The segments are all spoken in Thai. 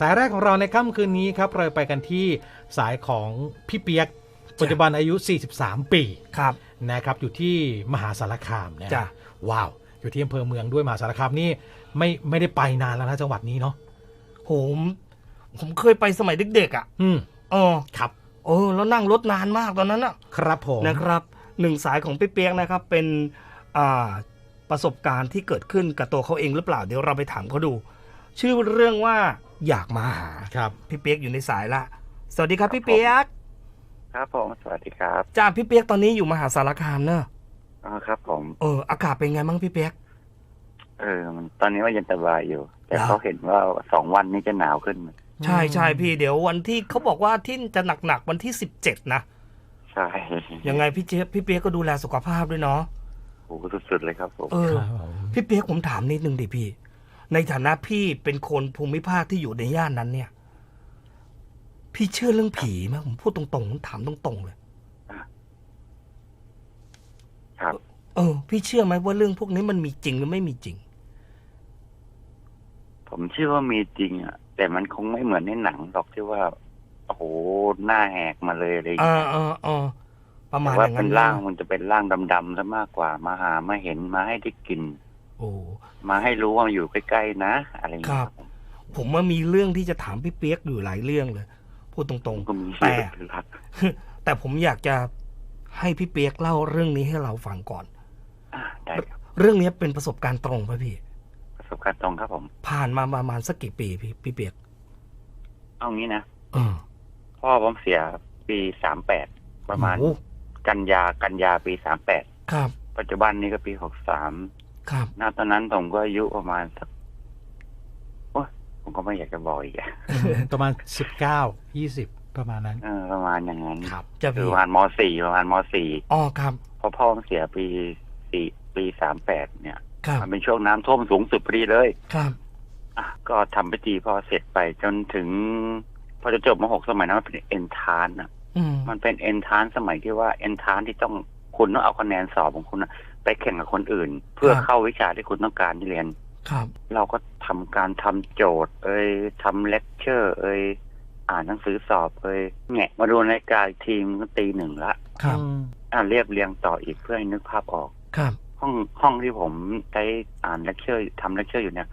สายแรกของเราในค่ำคืนนี้ครับเราไปกันที่สายของพี่เปียกปัจจุบันอายุ 43 ปีครับนะครับอยู่ที่มหาสารคามนะจ้ะว้าวอยู่ที่อำเภอเมืองด้วยมหาสารคามนี่ไม่ไม่ได้ไปนานแล้วนะจังหวัดนี้เนาะผมผมเคยไปสมัยเด็กๆอะ อืมเออครับเออแล้วนั่งรถนานมากตอนนั้นอะ ครับผมนะครับหนึ่งสายของพี่เปียกนะครับเป็นอ่าประสบการณ์ที่เกิดขึ้นกับตัวเขาเองหรือเปล่า เดี๋ยวเราไปถามเขาดู ชื่อเรื่องว่า อยากมาหาครับพี่เปียกอยู่ในสายละ สวัสดีครับพี่เปียก ครับผมสวัสดีครับจ้าพี่เปียกตอนนี้อยู่มหาสารคามเนอะอ๋อครับ ผมเอออากาศเป็นไงบ้างพี่เปียกเออมันตอนนี้ว่ายังสบายอยู่ แต่เหรอเขาเห็นว่าสองวันนี้จะหนาวขึ้น ใช่ใช่พี่เดี๋ยววันที่เขาบอกว่าที่จะหนักๆวันที่สิบเจ็ดนะใช่ยังไงพี่เจฟพี่เปียกก็ดูแลสุขภาพด้วยเนาะโอ้โหสุดๆเลยครับผมเออครับผมพี่เปียกผมถามนิดนึงดิพี่ ในฐานะพี่เป็นคนภูมิภาคที่อยู่ในย่านนั้นเนี่ย พี่เชื่อเรื่องผีไหมผมพูดตรงๆผมถามตรงๆเลยครับ เออ พี่เชื่อไหมว่าเรื่องพวกนี้มันมีจริงหรือไม่มีจริง ผมเชื่อว่ามีจริงอะแต่มันคงไม่เหมือนในหนังหรอกที่ว่าโอ้โหหน้าแหกมาเลยอะไรอย่างเอเงี้อยเออเออประมาแต่ณอว่าย่างเป็นั้นนร่างมันจะเป็นร่างดำๆซะมากกว่ามาหามาเห็นมาให้ได้กิน โอ้มาให้รู้ว่ามันอยู่ใกล้ๆนะ อะไรอย่างครัเงี้บยผมผมว่ามีเรื่องที่จะถามพี่เปียกอยู่หลายเรื่องเลย พูดตรผงมก็มีแต่เรื่องเป็นหลักๆแต่ผมอยากจะให้พี่เปียกเล่าเรื่องนี้ให้เราฟังก่อน อะได้ครับเรื่องนี้เป็นประสบการณ์ตรงป่ะพี่ ประสบการณ์ตรงครับผม ผ่านมาประมาณสักกี่ปีพี่พี่เปียกเอางี้นะ เออพ่อผมเสียปีสามแปดประมาณโอ้กันยากันยาปีสามแปดครับ ปัจจุบันนี้ก็ปีหกสาม ครับณตอนนั้นผมก็อายุประมาณสักโอ้ยผมก็ไม่อยากจะบอกอีกอะประมาณ19 20ประมาณนั้นเออประมาณอย่างนั้นครับ จะคือพี่ประมาณมสี่ประมาณมสี่อ๋อครับเพราะพ่อผมเสียปีสี่ปีสามแปดเนี่ย ครับมันเป็นช่วงน้ำท่วมสูงสุดพอดีเลยครับอะก็ทำพิธีพอเสร็จไปจนถึง พอจะจบมหกสมัยนั้นมันเป็นเอนทานอะ อืมมันเป็นเอนทานสมัยที่ว่าเอนทานที่ต้อง คุณต้องเอาคะแนนสอบของคุณน่ะไปแข่งกับคนอื่น เพื่อเข้าวิชาที่คุณต้องการที่เรียนครับ เราก็ทำการทำโจทย์ เอ้ยทำเลคเชอร์ เอ้ยอ่านหนังสือสอบเอ้ยแงะมาดูนาฬิกาอีกทีมนก็ตีหนึ่งละครับอืมอ่าเรียบเรียงต่ออีกเพื่อให้นึกภาพออกครับ ห้องห้องที่ผมใช้อ่านเลคเชอร์ทำเลคเชอร์อยู่เนี่ย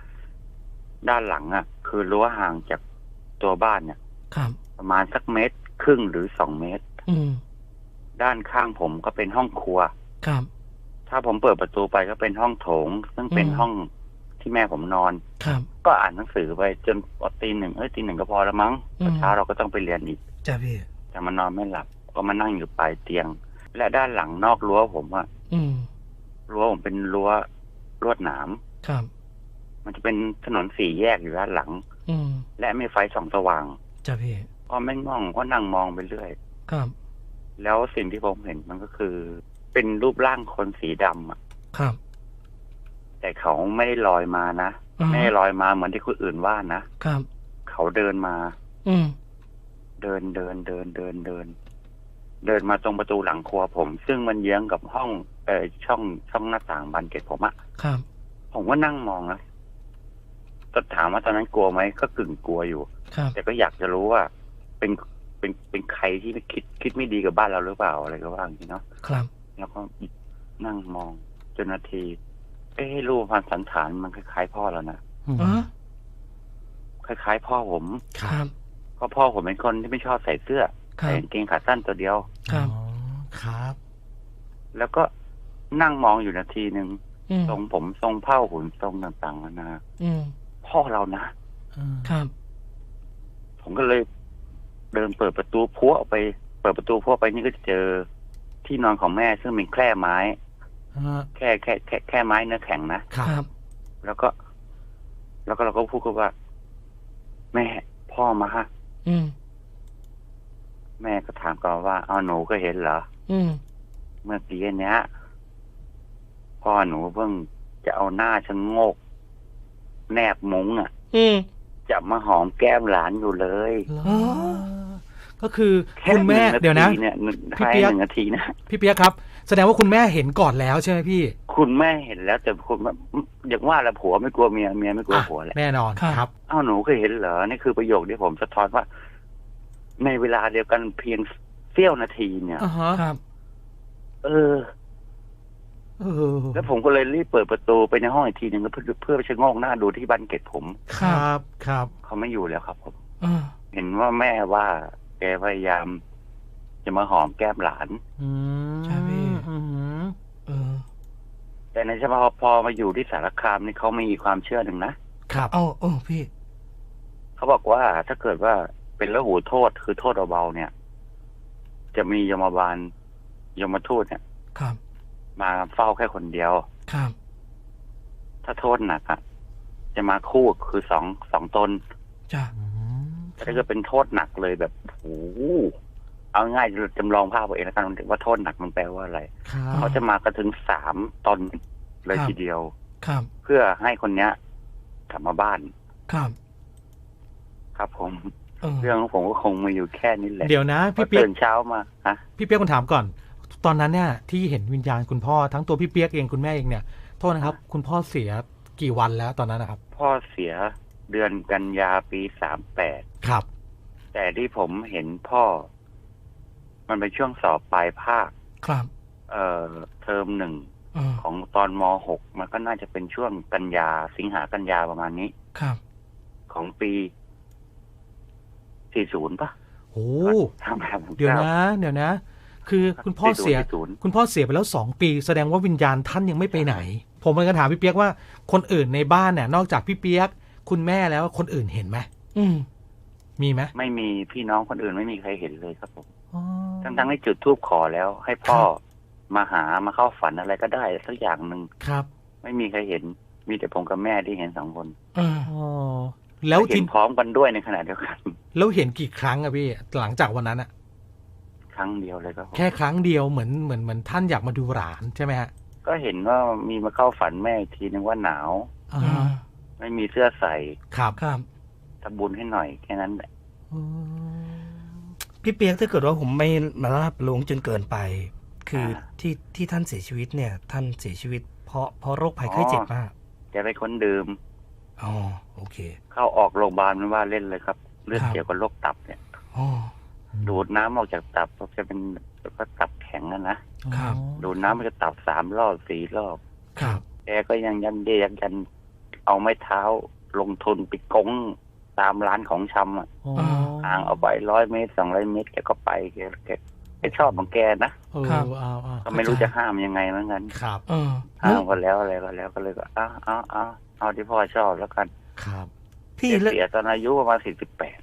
ด้านหลังอะ คือรั้วห่างจากตัวบ้านเนี่ย ครับ ประมาณสักเมตรครึ่งหรือสองเมตร อืม ด้านข้างผมก็เป็นห้องครัว ครับ ถ้าผมเปิดประตูไปก็เป็นห้องโถง ซึ่งเป็นอืมห้องที่แม่ผมนอน ครับ ก็อ่านหนังสือไปจนตีหนึ่งเอ้ยตีหนึ่งก็พอแล้วมั้งอืมเช้าเราก็ต้องไปเรียนอีกจะพี่แต่มันนอนไม่หลับ ก็มานั่งอยู่ปลายเตียง และด้านหลังนอกรั้วผมอะอืมรั้วผมเป็นรั้วลวดหนามครับ มันจะเป็นถนนสี่แยกอยู่ด้านหลัง อืมและมีไฟส่องสว่างจะพี่ก็ไม่ง่องก็นั่งมองไปเรื่อย ครับ แล้วสิ่งที่ผมเห็นมันก็คือ เป็นรูปร่างคนสีดำอะครับ แต่เขาไม่ได้ลอยมานะอืม ไม่ได้ลอยมาเหมือนที่คนอื่นว่านะครับ เขาเดินมา อืม เดินเดินเดินเดินเดิน เดินมาตรงประตูหลังครัวผม ซึ่งมันเยื้องกับห้องเออช่องช่องหน้าต่างบานเกล็ดผมอะครับ ผมก็นั่งมองนะก็ถามว่าตอนนั้นกลัวไหมก็กึ่งกลัวอยู่ ครับ แต่ก็อยากจะรู้ว่า เป็น เป็นเป็นใครที่ไม่คิดคิดไม่ดีกับบ้านเราหรือเปล่าอะไรก็ว่าอย่างนี้เนาะครับ แล้วก็นั่งมองจนนาที เอ้รูปพันสันฐานมันคล้ายๆ พ่อแล้วนะอืมอ๋อคล้ายๆ พ่อผมครับเพราะพ่อผมเป็นคนที่ไม่ชอบใส่เสื้อครัใส่บกางเกงขาสั้นตัวเดียวครับอ๋อครับ แล้วก็นั่งมองอยู่นาทีหนึ่งอืมทรงผมทรงเผ้าหุ่นทรงต่างๆนานาอืมพ่อเรานะอืมครับ ผมก็เลย เดินเปิดประตูพัวออกไป เปิดประตูพัวไปนี่ก็จะเจอที่นอนของแม่ซึ่งเป็นแคร่ไม้อ่าแค่แค่แค่แค่ไม้เนื้อแข็งนะครัครับบแล้วก็ แล้วก็เราก็พูดกันว่า แม่พ่อมาฮะอืมแม่ก็ถามก่อนว่าเอาหนูก็เห็นเหรออืมเมื่อกี้เนี้ยพ่อหนูเพิ่งจะเอาหน้าชะโงก แนบมุ้งอะอืมจะมาหอมแก้มหลานอยู่เลยเหรออ๋อ ก็ก็คือแค่คุณแม่หงาทีเดี๋ยวนะเนี่ยหนึ่งพี่ภายเปี๊ยกหนึ่งนาทีนะพี่เปียกครับ แสดงว่าคุณแม่เห็นก่อนแล้วใช่ไหมพี่ คุณแม่เห็นแล้วแต่คุณแม่อย่างว่าแหละผัวไม่กลัวเมียเมียไม่กลัวอะผัวแหละแน่นอนครับครับอ้าวหนูเคยเห็นเหรอนี่คือประโยคที่ผมสะท้อนว่า ในเวลาเดียวกันเพียงเสี้ยวนาทีเนี่ยอ่าฮะครับเออเออแล้วผมก็เลยรีบเปิดประตูไปในห้องอีกทีหนึ่งเพื่อเพื่อไปชะโงกหน้าดูที่บ้านเกตผม ครับ ครับ เขาไม่อยู่แล้วครับผมเออเห็นว่าแม่ว่าแกพยายาม จะมาหอมแก้มหลาน อืมใช่พี่ อืมเออ แต่ในเฉพาะพอมาอยู่ที่สารคามนี่เขามีความเชื่อหนึ่งนะครับ เอาเออพี่ เขาบอกว่าถ้าเกิดว่าเป็นละหูโทษคือโทษเบาๆเนี่ย จะมียมบาลยมทูตเนี่ย ครับ มาเฝ้าแค่คนเดียว ครับ ถ้าโทษหนักอะจะมาคู่คือสองสองตน จ้ะ อื มแต่ถ้าเกิดเป็นโทษหนักเลยแบบโอ้โหเอาง่ายจำลองภาพเอาเองแล้วกันว่าโทษหนักมันแปลว่าอะไรครับเขาจะมากันถึงสามตนเลยทีเดียว ครับ เพื่อให้คนเนี้ยกลับมาบ้าน ครับ ครับผมเออเรื่องของผมก็คงมีอยู่แค่นี้แหละ เดี๋ยวนะพอพี่เปียกตื่นเช้ามาฮะพี่เปียกคุณถามก่อน ตอนนั้นเนี่ย ที่เห็นวิญญาณคุณพ่อทั้งตัวพี่เปียกเองคุณแม่เองเนี่ย โทษนะครับ คุณพ่อเสียกี่วันแล้วตอนนั้นนะครับ พ่อเสีย เดือนกันยาปีสามแปดครับ แต่ที่ผมเห็นพ่อ มันเป็นช่วงสอบปลายภาค ครับ เอ่อเทอมหนึ่งเออของตอนมหกมันก็น่าจะเป็นช่วงกันยาสิงหากันยาประมาณนี้ ครับของปีสี่ศูนย์ปะโอ้ทำแบบเดี๋ยวนะ เดี๋ยวนะ คือคุณพ่อเสียศูนย์คุณพ่อเสียไปแล้วสองปี แสดงว่าวิญญาณท่านยังไม่ไปไหน ผมเลยก็ถามพี่เปียกว่าคนอื่นในบ้านเนี่ยนอกจากพี่เปียก คุณแม่แล้วคนอื่นเห็นไหมอืมมีไหมไม่มีพี่น้องคนอื่นไม่มีใครเห็นเลยครับผมอ๋อทั้งๆที่จุดทูบขอแล้ว ให้พ่อมาหามาเข้าฝันอะไรก็ได้สักอย่างหนึ่งครับไม่มีใครเห็น มีแต่ผมกับแม่ที่เห็นสองคนเอออ๋อแล้วเห็ทีนพร้อมกันด้วยในขณะเดียวกัน แล้วเห็นกี่ครั้งอะพี่หลังจากวันนั้นอะครั้งเดียวเลยครับผมแค่ครั้งเดียวเหมือนเหมือนเหมือนท่านอยากมาดูหลานใช่ไหมฮะก็เห็นว่ามีมาเข้าฝันแม่อีกทีนึงว่าหนาว อ่าเออ ไม่มีเสื้อใส่ครับครับทำบุญให้หน่อยแค่นั้นแหละอืมพี่เปียกถ้าเกิดว่าผมไม่มาลาบลวงจนเกินไป คือที่ที่ท่านเสียชีวิตเนี่ย ท่านเสียชีวิต เพราะเพราะโรคภัยไข้เจ็บมากแกเป็นคนดื่ม อ๋อโอเค เข้าออกโรงพยาบาลไม่ว่าเล่นเลยครับ เรื่องครับ เกี่ยวกับโรคตับเนี่ย อ๋อ ดูดน้ำออกจากตับก็จะเป็นก็ตับแข็งอะนะครับ ดูดน้ำมันจะตับสามรอบสี่รอบครับ แกก็ยังยันเดยันยัน เอาไม้เท้าลงทุนไปกงตามร้านของชำอะอ๋อห่างเอาไปร้อยเมตรสองร้อยเมตรแกก็ไปแกแกแกชอบของแกนะเออครับเอาเอาก็ไม่รู้จะห้ามยังไงเหมือนกันครับ เออห้ามก็แล้วอะไรก็แล้วก็เลยก็อ้าเอาเอาเอาที่พ่อชอบแล้วกันครับ พี่แกแล้วเสียตอนอายุประมาณสี่สิบแปด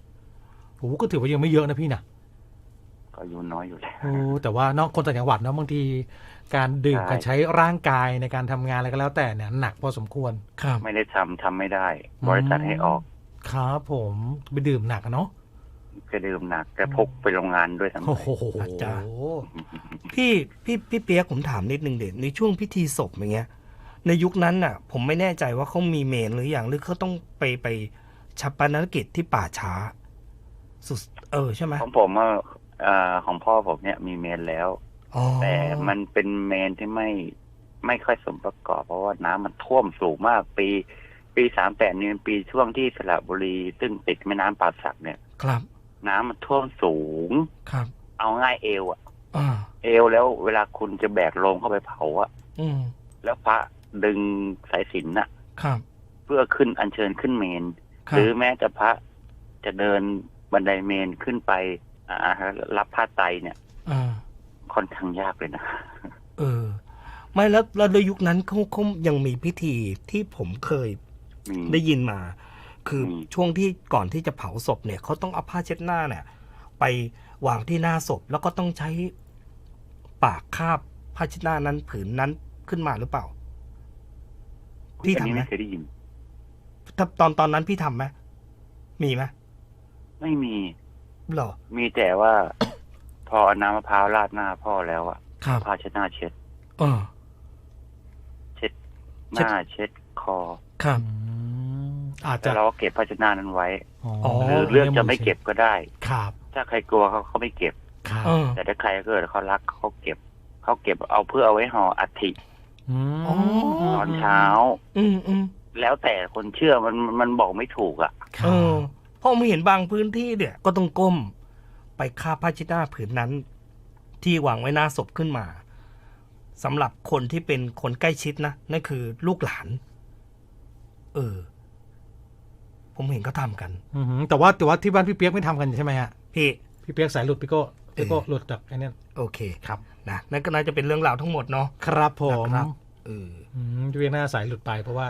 โอ้ก็ถือว่ายังไม่เยอะนะพี่นะก็อายุน้อยอยู่แล้ว โอ้แต่ว่านอกคนต่างจังหวัดเนาะบางที การดื่มใช่ การใช้ร่างกายในการทำงานอะไรก็แล้วแต่เนี่ยหนักพอสมควรครับ ไม่ได้ทำทำไม่ได้บริษัทให้ออกครับผมไปดื่มหนักอะเนาะแกดื่มหนักแกพกไปโรงงานด้วยทั้งหมโอ้ดโหอาจารย์ พี่พี่พี่เปียกผมถามนิดนึงเด็ในช่วงพิธีศพอย่างเงี้ย ในยุคนั้นน่ะ ผมไม่แน่ใจว่าเขามีเมนหรืออย่างหรือเขาต้องไปไปชัปนกิจที่ป่าช้า สุด เออใช่ไหมของผมอะเอ่อของพ่อผมเนี่ยมีเมนแล้วอ๋อ แต่มันเป็นเมนที่ไม่ไม่ค่อยสมประกอบ เพราะว่าน้ำมันท่วมสูงมากปี ปีสามแปดนี่เป็นปีช่วงที่สระบุรี ซึ่งติดแม่น้ำป่าสักเนี่ย ครับ น้ำมันท่วมสูงครับ เอาง่ายเอวอะอ่าเอวแล้วเวลาคุณจะแบกลงเข้าไปเผาอะอืมแล้วพระดึงสายสิญจนน่ะ ครับ เพื่อขึ้นอัญเชิญขึ้นเมนครัหบรือแม้แต่พระจะเดินบันไดเมนขึ้นไป อ่ารับผ้าไตรเนี่ยอ่า ค่อนข้างยากเลยนะ เออ ไม่แล้วแล้วในยุคนั้นเขาเขายังมีพิธีที่ผมเคยมีได้ยินมา คืออมช่วงที่ก่อนที่จะเผาศพเนี่ยเขาต้องเอาผ้าเช็ดหน้าเนี่ย ไปวางที่หน้าศพแล้วก็ต้องใช้ปากคาบผ้าเช็ดหน้านั้นผืนนั้นขึ้นมาหรือเปล่า พี่อันทำนี้ไหมไม่เคยได้ยินถ้าตอนตอนนั้นพี่ทำไหมมีไหมไม่มีหรอ มีแต่ว่า พอเอาน้ำมะพร้าวราดหน้าพ่อแล้วอะครับผ้าเช็ดหน้าเช็ด เออเช็ดหเช็ดน้าเช็ดคอครับ อืมอาจแต่จะ เราก็เก็บผ้าเช็ดหน้านั้นไว้อ๋อ หรือเรื่องจะไม่เก็บก็ได้ ครับถ้าใครกลัวเขาเขาไม่เก็บ ครับเออ แต่ถ้าใครเกิดเขารักเขาเก็บเขาเก็บเอาเพื่อเอาไว้ห่ออัฐิม อ๋อ ตอนเช้า อืมอืมแล้วแต่คนเชื่อมันมันบอกไม่ถูกอะครับเออเพราะผมเห็นบางพื้นที่เนี่ย ก็ต้องก้ม ไปคาบผ้าเชิดหน้าผืนนั้น ที่วางไว้หน้าศพขึ้นมาสำหรับคนที่เป็นคนใกล้ชิดนะนั่นคือลูกหลาน เออ ผมเห็นเขาทำกันอือหือแต่ว่าแต่ว่าที่บ้านพี่เปียกไม่ทำกันใช่ไหมฮะพี่ พี่เปียกสายหลุดพี่โก้พี่โก้เออหลุดจากไอ้นี่โอเคครับนะนั่นก็น่าจะเป็นเรื่องราวทั้งหมดเนาะครับผม นะครับเอออืมพี่เปียกหน้าสายหลุดไปเพราะว่า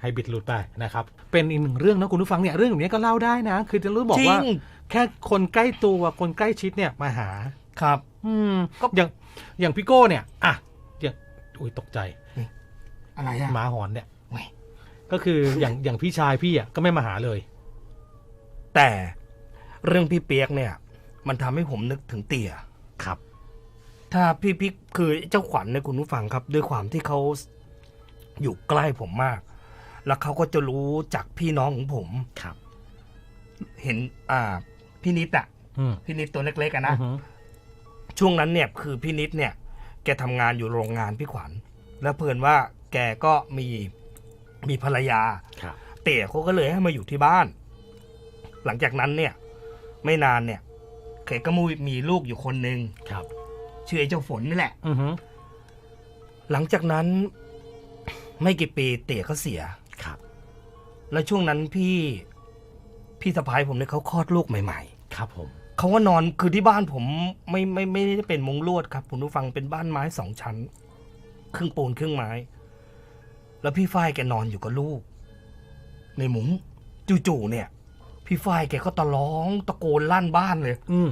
ไฮบิดหลุดไปนะครับ เป็นอีกหนึ่งเรื่องนะคุณผู้ฟังเนี่ยเรื่องแบบนี้ก็เล่าได้นะ คือจะรู้บอกจริงว่า แค่คนใกล้ตัวคนใกล้ชิดเนี่ยมาหาครับ อืมก็อย่างอย่างพี่โก้เนี่ยอะอย่างอุ้ยตกใจอะไรอะหมาหอนเนี่ยแหม่ก็คืออย่างอย่างพี่ชายพี่อะก็ไม่มาหาเลย แต่เรื่องพี่เปียกเนี่ย มันทำให้ผมนึกถึงเตี่ยครับ ถ้าพี่พี่คือเจ้าขวัญเนี่ยคุณผู้ฟังครับ ด้วยความที่เขาอยู่ใกล้ผมมาก แล้วเขาก็จะรู้จากพี่น้องของผมครับ เห็น อ่า พี่นิดอะอืมพี่นิดตัวเล็กๆอะนะ อือหือช่วงนั้นเนี่ยคือพี่นิดเนี่ย แกทำงานอยู่โรงงานพี่ขวัญ แล้วเพื่อนว่าแกก็มีมีภรรยา ครับ เตี่ยเขาก็เลยให้มาอยู่ที่บ้าน หลังจากนั้นเนี่ย ไม่นานเนี่ยแกก็มีมีลูกอยู่คนหนึ่งครับ ชื่อไอ้เจ้าฝนนี่แหละ อือหือหลังจากนั้น ไม่กี่ปีเตี่ยก็เสียครับ แล้วช่วงนั้นพี่พี่สะพ้ายผมเนี่ยเขาคลอดลูกใหม่ ครับผม ๆ เขาก็นอนคือที่บ้านผมไม่ไม่ไม่ได้เป็นมุงลวดครับคุณผู้ฟังเป็นบ้านไม้สองชั้น ครึ่งปูนครึ่งไม้ แล้วพี่ฝ้ายแกนอนอยู่กับลูก ในมุ้งจู่ๆเนี่ย พี่ฝ้ายแกก็ตะร้องตะโกนลั่นบ้านเลย อืม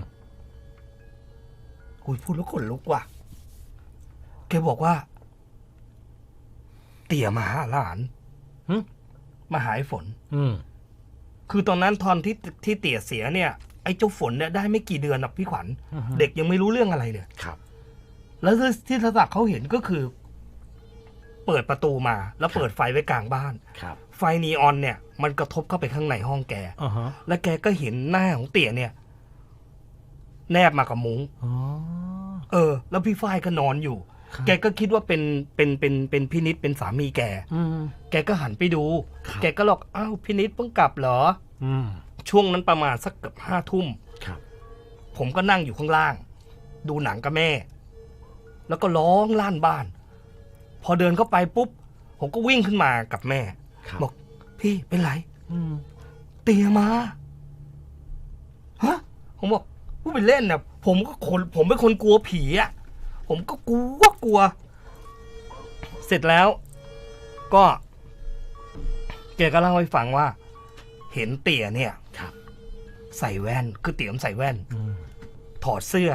คุยพูดแล้วขนลุกว่ะ แกบอกว่า เตี่ยมาหาหลาน หึ มาหาไอ้ฝน อืมคือตอนนั้นตอนที่ที่เตี่ยเสียเนี่ย ไอ้เจ้าฝนเนี่ยได้ไม่กี่เดือนหรอกพี่ขวัญอือหือเด็กยังไม่รู้เรื่องอะไรเลยครับ แล้วที่ที่ทศักดิ์เขาเห็นก็คือ เปิดประตูมา แล้วเปิดไฟไว้กลางบ้านครับไฟนีออนเนี่ย มันกระทบเข้าไปข้างในห้องแกอ่าฮะแล้วแกก็เห็นหน้าของเตี่ยเนี่ย แนบมากับมุ้งอ๋อเออ แล้วพี่ฝ้ายก็นอนอยู่ครับ แกก็คิดว่าเป็นเป็นเป็นเป็นพี่นิดเป็นสามีแกอืมแกก็หันไปดูครับแกก็หลอกอ้าวพี่นิดเพิ่งกลับเหรออืมช่วงนั้นประมาณสักเกือบห้าทุ่มครับผมก็นั่งอยู่ข้างล่าง ดูหนังกับแม่ แล้วก็ร้องลั่นบ้าน พอเดินเข้าไปปุ๊บ ผมก็วิ่งขึ้นมากับแม่ครับบอกพี่เป็นไรอืมเตียมาฮะผมบอกพูดไปเล่นนะผมก็คนผมเป็นคนกลัวผีอะ ผมก็กลัวกลัว เสร็จแล้ว ก็แกก็เล่าให้ฟังว่า เห็นเตี่ยเนี่ยครับใส่แว่นคือเตี่ยมนใส่แว่นอืมถอดเสื้อ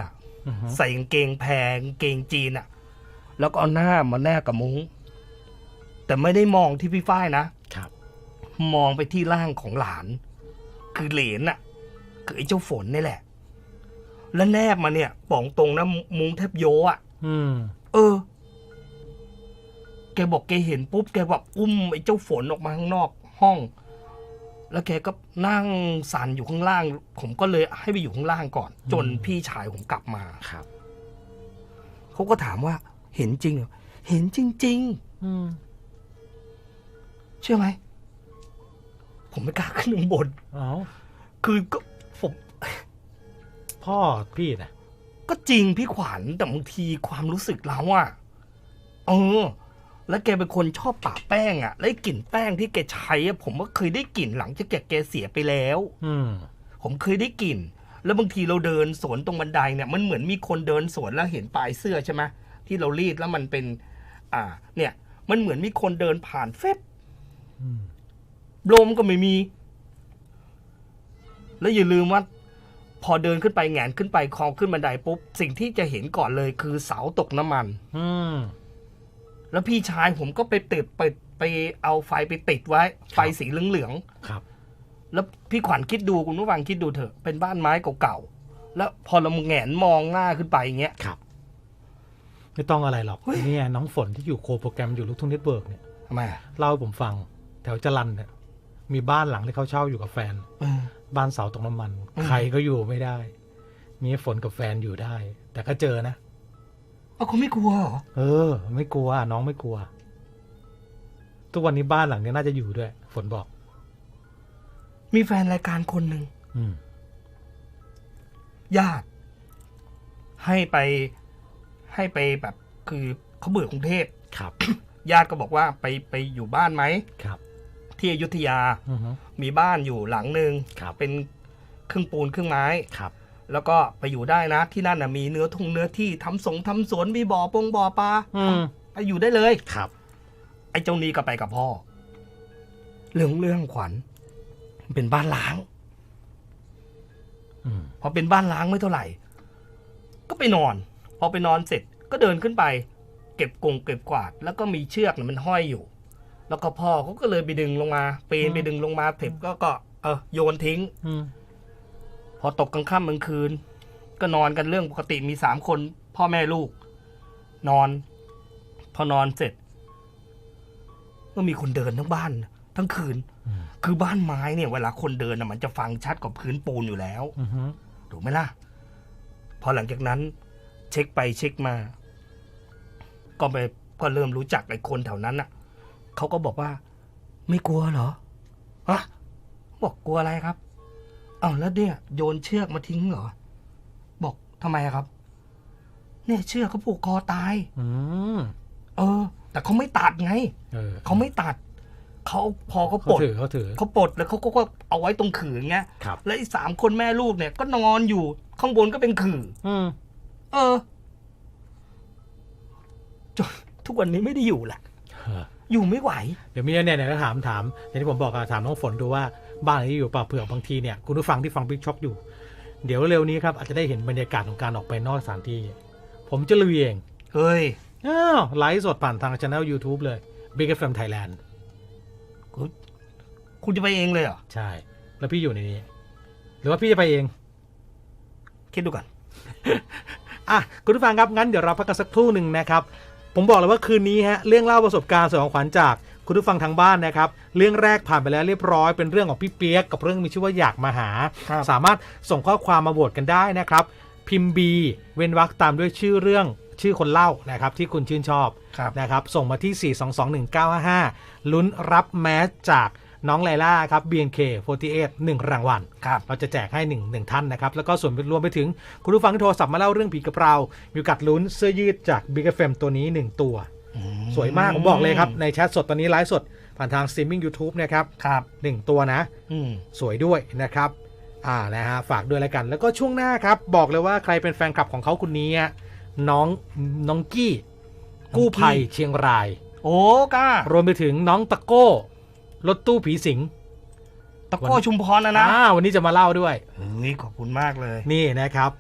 อือหือใส่กางเกงแพงกางเกงจีนอะแล้วก็เอาหน้ามาแนบกับมุ้ง แต่ไม่ได้มองที่พี่ฝ้ายนะครับ มองไปที่ร่างของหลาน คือเหลนน่ะคือไอ้เจ้าฝนนี่แหละ แล้วแนบมาเนี่ยบอกตรงนะมุ้งแทบโยอะอืมเออ แกบอกแกเห็นปุ๊บแกแบบอุ้มไอ้เจ้าฝนออกมาข้างนอกห้อง แล้วแกก็นั่งสั่นอยู่ข้างล่าง ผมก็เลยให้ไปอยู่ข้างล่างก่อน จนอืมพี่ชายผมกลับมาครับเขาก็ถามว่า เห็นจริงเหรอเห็นจริงอืมๆเชื่อไหมผมไม่กล้าขึ้นข้างบนเอ้าคือก็ผม พ่อพี่นะก็จริงพี่ขวัญแต่บางทีความรู้สึกเราอะเออ แล้วแกเป็นคนชอบปะแป้งอะแล้วไอ้กลิ่นแป้งที่แกใช้อะผมก็เคยได้กลิ่นหลังจากแกแกเสียไปแล้ว อืม ผมเคยได้กลิ่น แล้วบางทีเราเดินสวนตรงบันไดเนี่ย มันเหมือนมีคนเดินสวนแล้วเห็นปลายเสื้อใช่ไหมที่เรารีดแล้วมันเป็น อ่า เนี่ย มันเหมือนมีคนเดินผ่านเฟบอืมลมก็ไม่มี แล้วอย่าลืมว่า พอเดินขึ้นไปแหงนขึ้นไปคลองขึ้นบันไดปุ๊บ สิ่งที่จะเห็นก่อนเลยคือเสาตกน้ำมัน อืมแล้วพี่ชายผมก็ไปติดไปไปเอาไฟไปติดไว้ ไฟสีเหลืองครับๆแล้วพี่ขวัญคิดดูคุณผู้ฟังคิดดูเถอะเป็นบ้านไม้เก่าๆแล้วพอเราแหงนมองหน้าขึ้นไปอย่างเงี้ยครับ ไม่ต้องอะไรหรอกเฮ้ยเนี่ยน้องฝนที่อยู่โคโปรแกรมอยู่ลูกทุ่งเน็ตเวิร์กเนี่ยทำไมอะเล่าให้ผมฟัง แถวจรันเนี่ยมีบ้านหลังที่เขาเช่าอยู่กับแฟนเออ บ้านเสาตกน้ำมันอืมใครก็อยู่ไม่ได้ มีฝนกับแฟนอยู่ได้ แต่ก็เจอนะเอาเขาไม่กลัวเหรอเออ ไม่กลัว น้องไม่กลัว ทุกวันนี้บ้านหลังเนี้ยน่าจะอยู่ด้วย ฝนบอก มีแฟนรายการคนหนึ่งอืมญาติให้ไป ให้ไปแบบ คือเขาเบื่อกรุงเทพครับญาติก็บอกว่าไปไปอยู่บ้านไหมครับ ที่อยุธยาอือฮึมีบ้านอยู่หลังหนึ่งครับเป็นครึ่งปูนครึ่งไม้ครับแล้วก็ไปอยู่ได้นะที่นั่นนะมีเนื้อทุ่งเนื้อที่ทำสงทำสวนมีบ่อปงบ่อปลาอืมไปอยู่ได้เลยครับ ไอ้เจ้านี้ก็ไปกับพ่อ เรื่องเรื่องขวัญ เป็นบ้านล้างอืมพอเป็นบ้านล้างไม่เท่าไหร่ ก็ไปนอน พอไปนอนเสร็จก็เดินขึ้นไป เก็บกงเก็บกวาด แล้วก็มีเชือกน่ะมันห้อยอยู่ แล้วก็พ่อเขาก็เลยไปดึงลงมาปีนไปดึงลงมาเสร็จก็ก็ เออโยนทิ้งอืมพอตกกลางค่ำกลางคืน ก็นอนกันเรื่องปกติมีสามคน พ่อแม่ลูก นอน พอนอนเสร็จ ก็มีคนเดินทั้งบ้าน ทั้งคืนอืมคือบ้านไม้เนี่ย เวลาคนเดินน่ะมันจะฟังชัดกว่าพื้นปูนอยู่แล้วอือฮึถูกไหมล่ะ พอหลังจากนั้น เช็คไปเช็คมา ก็ไปก็เริ่มรู้จักไอ้คนแถวนั้นน่ะ เขาก็บอกว่า ไม่กลัวเหรอฮะบอกกลัวอะไรครับเอ้าแล้วเนี่ยโยนเชือกมาทิ้งเหรอ บอกทำไมอะครับ เนี่ยเชือกเขาผูกคอตายอืมเออ แต่เขาไม่ตัดไงเออเขาไม่ตัดเขาพอเขาปเขาลดถือเขาถือเขาปลดแล้วเขาก็ก็เอาไว้ตรงขื่ออย่างเงี้ยครับแล้วไอ้สามคนแม่ลูกเนี่ย ก็นอนอยู่ข้างบนก็เป็นขื่ออืมเออจนทุกวันนี้ไม่ได้อยู่แหละเอออยู่ไม่ไหว เดี๋ยวมีเนี่ยเนี่ยก็ถามถามอย่างที่ผมบอกอะถามน้องฝนดูว่าบ้านที่อยู่เปล่าเผื่อบางทีเนี่ยคุณผู้ฟังที่ฟังบิ๊กช็อคอยู่ เดี๋ยวเร็วนี้ครับอาจจะได้เห็นบรรยากาศของการออกไปนอกสถานที่ ผมจะลุยเอง เฮ้ยอ้าวไลฟ์สดผ่านทางช่อง YouTube เลย Big FM Thailand คุณจะไปเองเลยเหรอ ใช่ แล้วพี่อยู่ในนี้ หรือว่าพี่จะไปเอง คิดดูก่อน อะ คุณผู้ฟังครับ งั้นเดี๋ยวเราพักกันสักครู่หนึ่งนะครับ ผมบอกเลยว่าคืนนี้ฮะเรื่องเล่าประสบการณ์สยองขวัญจากคุณผู้ฟังทางบ้านนะครับ เรื่องแรกผ่านไปแล้วเรียบร้อยเป็นเรื่องของพี่เปียกกับเรื่องมีชื่อว่าอยากมาหา ครับสามารถส่งข้อความมาโหวตกันได้นะครับ พิมพ์ B เว้นวรรคตามด้วยชื่อเรื่องชื่อคนเล่านะครับที่คุณชื่นชอบครับ นะครับ ส่งมาที่ 4221955 ลุ้นรับแมสจาก น้องไลล่าครับ BNK48 1 รางวัลครับเราจะแจกให้1งหนึ่งท่านนะครับ แล้วก็ส่วนรวมไปถึงคุณผู้ฟังที่โทรศัพท์มาเล่าเรื่องผีกับเรา มีโอกาสลุ้นเสื้อยืดจาก Big FM ตัวนี้ 1 ตัว สวยมาก ผมบอกเลยครับ ในแชทสดตอนนี้ไลฟ์สด ผ่านทาง streaming YouTube นะครับครับหนึ่งตัวนะอืมสวยด้วยนะครับอ่านะฮะฝากด้วยแล้วกัน แล้วก็ช่วงหน้าครับ บอกเลยว่าใครเป็นแฟนคลับของเขาคนนี้อะน้องน้องกี้ กู้ภัยเชียงราย โอ้กล้ารวมไปถึงน้องตะโก้ รถตู้ผีสิง ตะโก้ชุมพรนะนะ อ่าวันนี้จะมาเล่าด้วย เฮ้ยขอบคุณมากเลย นี่นะครับ